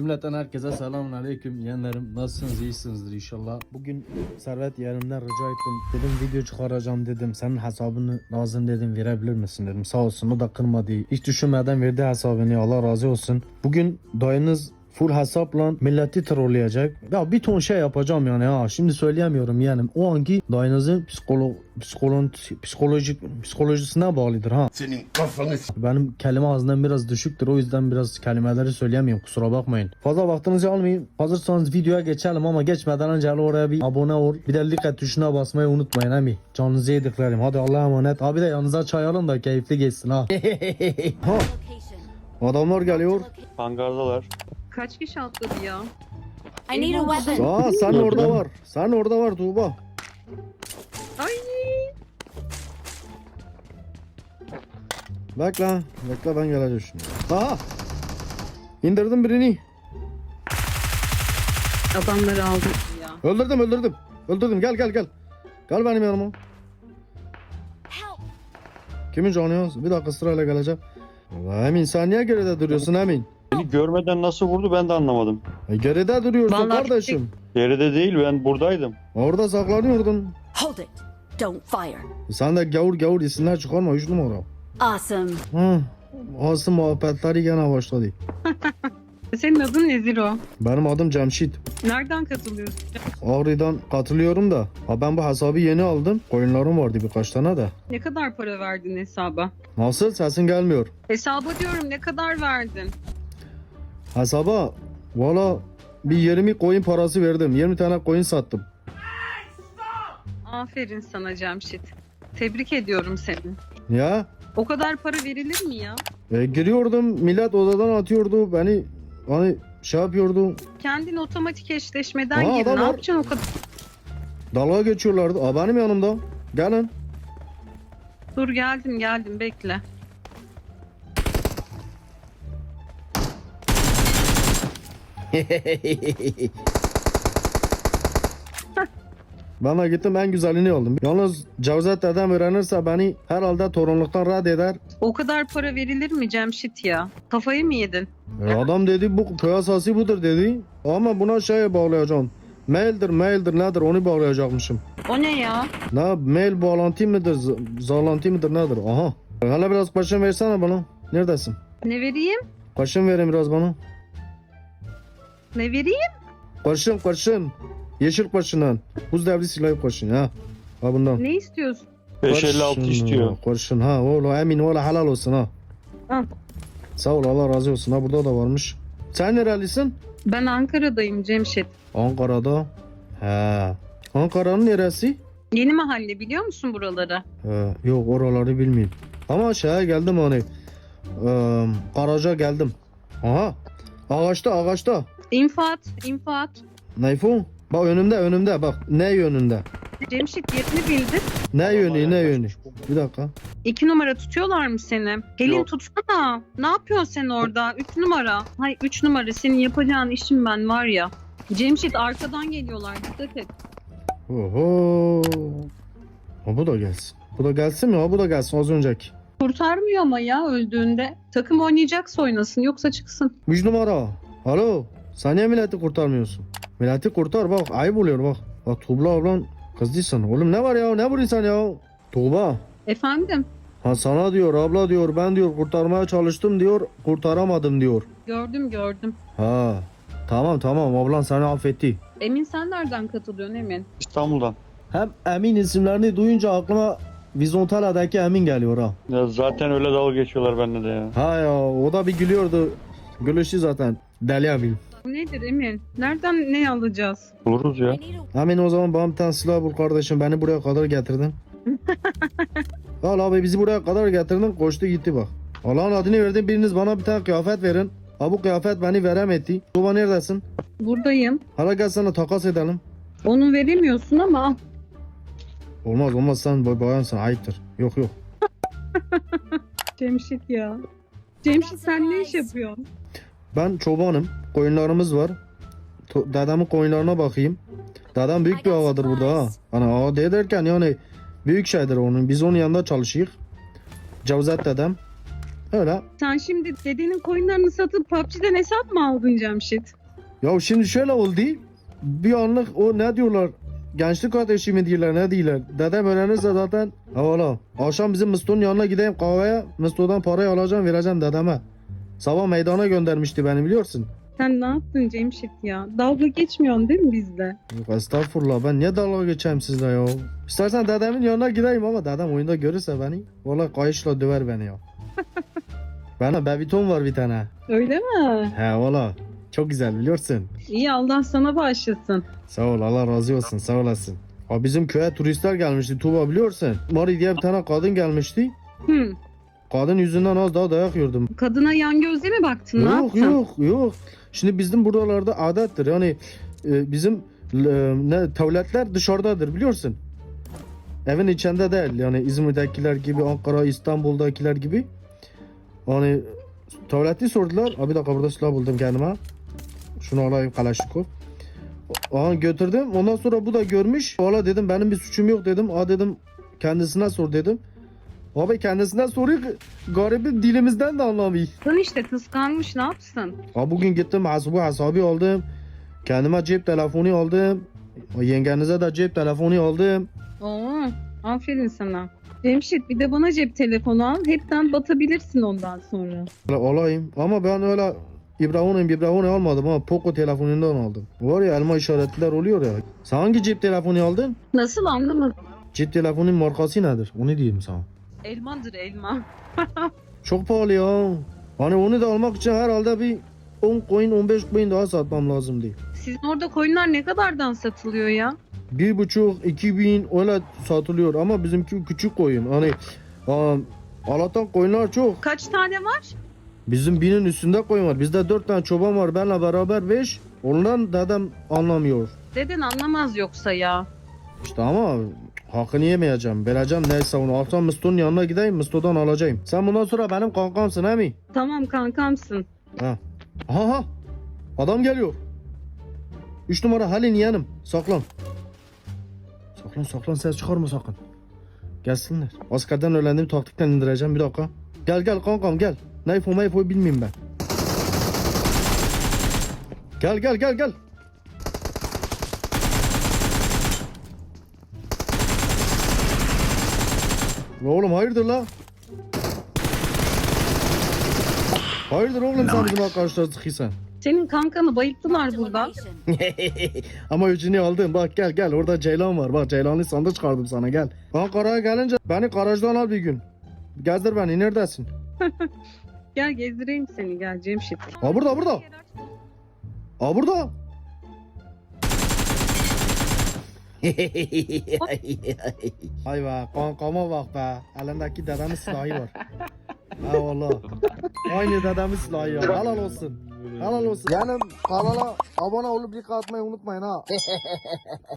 Cümleten herkese selamun aleyküm yeğenlerim. Nasılsınız? iyisinizdir inşallah. Bugün Servet yeğenimden rica ettim. Dedim video çıkaracağım dedim. Senin hesabını lazım dedim verebilir misin dedim. Sağ olsun o da kırmadı. Hiç düşünmeden verdi hesabını. Allah razı olsun. Bugün dayınız full hesapla milleti trolleyecek. Ya bir ton şey yapacağım yani ha. Şimdi söyleyemiyorum yani. O anki dayınızın psikolo psikolo psikolojik psikolojisine bağlıdır ha. Senin kafanı Benim kelime ağzından biraz düşüktür. O yüzden biraz kelimeleri söyleyemiyorum. Kusura bakmayın. Fazla vaktinizi almayayım. Hazırsanız videoya geçelim ama geçmeden önce oraya bir abone ol. Bir de like tuşuna basmayı unutmayın emi. Canınızı yediklerim. Hadi Allah'a emanet. Abi de yanınıza çay alın da keyifli geçsin ha. ha adamlar geliyor. Hangardalar. Kaç kişi atladı ya? I need a weapon. Aa sen orada var. Sen orada var Tuğba. Ay Bekle. Bekle ben geleceğim şimdi. Aha. İndirdim birini. adamları aldım ya. Öldürdüm öldürdüm. Öldürdüm gel gel gel. Gel benim yanıma. Help! Kimin canı yok? Bir dakika sırayla geleceğim. Allah Emin sen niye geride duruyorsun Emin? Beni görmeden nasıl vurdu ben de anlamadım. E, geride duruyorsun Vallahi kardeşim. Geride değil ben buradaydım. Orada saklanıyordun. Hold it. Don't fire. E, Sen de gavur gavur isimler çıkarma 3 numara. Awesome. Hı. Asıl muhabbetleri gene başladı. Senin adın ne Ziro? Benim adım Cemşit. Nereden katılıyorsun? Ağrı'dan katılıyorum da. Ha ben bu hesabı yeni aldım. Koyunlarım vardı birkaç tane de. Ne kadar para verdin hesaba? Nasıl? Sesin gelmiyor. Hesaba diyorum ne kadar verdin? Hesaba valla bir 20 koyun parası verdim. 20 tane koyun sattım. Aferin sana Cemşit. Tebrik ediyorum seni. Ya O kadar para verilir mi ya? e, giriyordum millet odadan atıyordu beni hani şey yapıyordu Kendin otomatik eşleşmeden Aa, gir. adam Ne var. yapacaksın o kadar? dalga geçiyorlardı. Aa, benim yanımda. Gelin. Dur geldim geldim bekle. De gittim en güzelini aldım. Yalnız Cevzet dedem öğrenirse beni herhalde torunluktan red eder. O kadar para verilir mi Cemşit ya? Kafayı mı yedin? E, adam dedi bu piyasası budur dedi. Ama buna şeye bağlayacağım. Maildir maildir nedir onu bağlayacakmışım. O ne ya? Ne mail bağlantı mıdır zalantı mıdır nedir? Aha. Hala biraz kaşın versene bana. Neredesin? Ne vereyim? Kaşın verin biraz bana. Ne vereyim? Kaşın kaşın. Yeşil kaşınan. Buz devri silahı kaşın ha. Ha bundan. Ne istiyorsun? 556 Kurşun, istiyor. Kurşun ha. Oğlum emin ola helal olsun ha. Al. Sağ ol Allah razı olsun ha burada da varmış. Sen nerelisin? Ben Ankara'dayım Cemşit. Ankara'da. He. Ankara'nın neresi? Yeni mahalle biliyor musun buraları? He. Yok oraları bilmiyorum. Ama şeye geldim hani. Eee garaja geldim. Aha. Ağaçta ağaçta. İnfaat, infaat. Neyfu? Bak önümde önümde bak. Ne yönünde? Cemşit yerini bildin. Ne yönü ne yönü? Bir dakika. İki numara tutuyorlar mı seni? Pelin Yok. tutsana. Ne yapıyorsun sen orada? Üç numara. Hay üç numara. Senin yapacağın işim ben var ya. Cemşit arkadan geliyorlar. Dikkat et. Oho. Ha, bu da gelsin. Bu da gelsin mi? Ha, bu da gelsin az önceki. Kurtarmıyor ama ya öldüğünde. Takım oynayacaksa oynasın yoksa çıksın. 3 numara. Alo. Sen niye milleti kurtarmıyorsun? Milleti kurtar bak. Ayıp oluyor bak. Bak Tuğba ablan kızdıysan. Oğlum ne var ya? Ne vuruyorsun ya? Tuğba. Efendim Ha sana diyor abla diyor ben diyor kurtarmaya çalıştım diyor kurtaramadım diyor. gördüm gördüm. Ha tamam tamam ablan seni affetti. Emin sen nereden katılıyorsun Emin? İstanbul'dan. Hem Emin isimlerini duyunca aklıma Vizontala'daki Emin geliyor ha. Ya zaten öyle dalga geçiyorlar bende de ya. Ha ya o da bir gülüyordu. Gülüşü zaten. Deli Emin. Bu nedir Emin? Nereden ne alacağız? Buluruz ya. Emin o zaman bana bir tane silah bul kardeşim. Beni buraya kadar getirdin. Al abi bizi buraya kadar getirdin. Koştu gitti bak. Allah'ın adını verdin. Biriniz bana bir tane kıyafet verin. Ha bu kıyafet beni veremedi. Tuba neredesin? Buradayım. Hala gel sana takas edelim. Onu veremiyorsun ama Olmaz olmaz sen boy bayansın ayıptır. Yok yok. Cemşit ya. Cemşit sen ne iş yapıyorsun? Ben çobanım. Koyunlarımız var. Dedemin koyunlarına bakayım. Dedem büyük bir ağadır burada ha. Hani ağa değil derken yani büyük şeydir onun. Biz onun yanında çalışıyık. Cevzet dedem. Öyle. Sen şimdi dedenin koyunlarını satıp PUBG'den hesap mı aldın Cemşit? Ya şimdi şöyle oldu. Bir anlık o ne diyorlar? Gençlik ateşi mi diyorlar ne diyorlar? Dedem öğrenirse zaten ha valla. Akşam bizim Musto'nun yanına gideyim kahveye. Musto'dan parayı alacağım vereceğim dedeme. Sabah meydana göndermişti beni biliyorsun. Sen ne yaptın Cemşit ya? Dalga geçmiyorsun değil mi bizle? Yok estağfurullah ben niye dalga geçeyim sizle ya? İstersen dedemin yanına gideyim ama dedem oyunda görürse beni. Valla kayışla döver beni ya. Bana bebiton var bir tane. Öyle mi? He valla. Çok güzel biliyorsun. İyi Allah sana bağışlasın. Sağ ol Allah razı olsun sağ olasın. Ha bizim köye turistler gelmişti Tuğba biliyorsun. Mari diye bir tane kadın gelmişti. Hı. Kadın yüzünden az daha dayak yiyordum. Kadına yan gözle mi baktın? ne Yok yaptın? yok yok. Şimdi bizim buralarda adettir. Yani e, bizim e, ne tuvaletler dışarıdadır biliyorsun. Evin içinde değil. Yani İzmir'dekiler gibi, Ankara, İstanbul'dakiler gibi. Hani tuvaleti sordular. Abi bir dakika burada silah buldum kendime. Şunu alayım Kalaşnikov. Aha götürdüm. Ondan sonra bu da görmüş. Valla dedim benim bir suçum yok dedim. Aa dedim kendisine sor dedim. Abi kendisine soruyor. Garibim dilimizden de anlamıyor. Sen işte kıskanmış ne yapsın? Ha bugün gittim hesabı hesabı aldım. Kendime cep telefonu aldım. Yengenize de cep telefonu aldım. Oo, aferin sana. Cemşit bir de bana cep telefonu al. Hepten batabilirsin ondan sonra. Öyle alayım. Ama ben öyle İbrahim'in İbrahim'i almadım ama Poco telefonundan aldım. Var ya elma işaretler oluyor ya. Sen hangi cep telefonu aldın? Nasıl anlamadım? Cep telefonun markası nedir? Onu diyeyim sana. Elmadır elma. Çok pahalı ya. Hani onu da almak için herhalde bir 10 coin 15 coin daha satmam lazım değil. Sizin orada koyunlar ne kadardan satılıyor ya? Bir buçuk, iki bin öyle satılıyor ama bizimki küçük koyun. Hani aa, Allah'tan koyunlar çok. Kaç tane var? Bizim binin üstünde koyun var. Bizde dört tane çoban var. Benle beraber beş. Ondan dedem anlamıyor. Deden anlamaz yoksa ya. İşte ama hakkını yemeyeceğim. Vereceğim neyse onu. Akşam Musto'nun yanına gideyim. Musto'dan alacağım. Sen bundan sonra benim kankamsın he mi? Tamam kankamsın. Ha. Aha ha. Adam geliyor. Üç numara Halin yeğenim. Saklan. Saklan saklan ses çıkarma sakın. Gelsinler. Askerden öğrendiğim taktikten indireceğim bir dakika. Gel gel kankam gel. Neyfo meyfo bilmeyeyim ben. Gel gel gel gel. Oğlum hayırdır la? Hayırdır oğlum sen bizim arkadaşlar sıkıysan? Senin kankanı bayılttılar burada. Ama üçünü aldım. Bak gel gel orada Ceylan var. Bak Ceylan'ı sandık çıkardım sana gel. Ankara'ya gelince beni garajdan al bir gün. Gezdir beni neredesin? Gel gezdireyim seni gel Cemşit. Ha burada burada. Aa burada. Ay be kankama bak be. Elindeki dedemin silahı var. Ha valla. Aynı dedemin silahı ya. Helal olsun. Helal olsun. Yani kanala abone olup like atmayı unutmayın ha.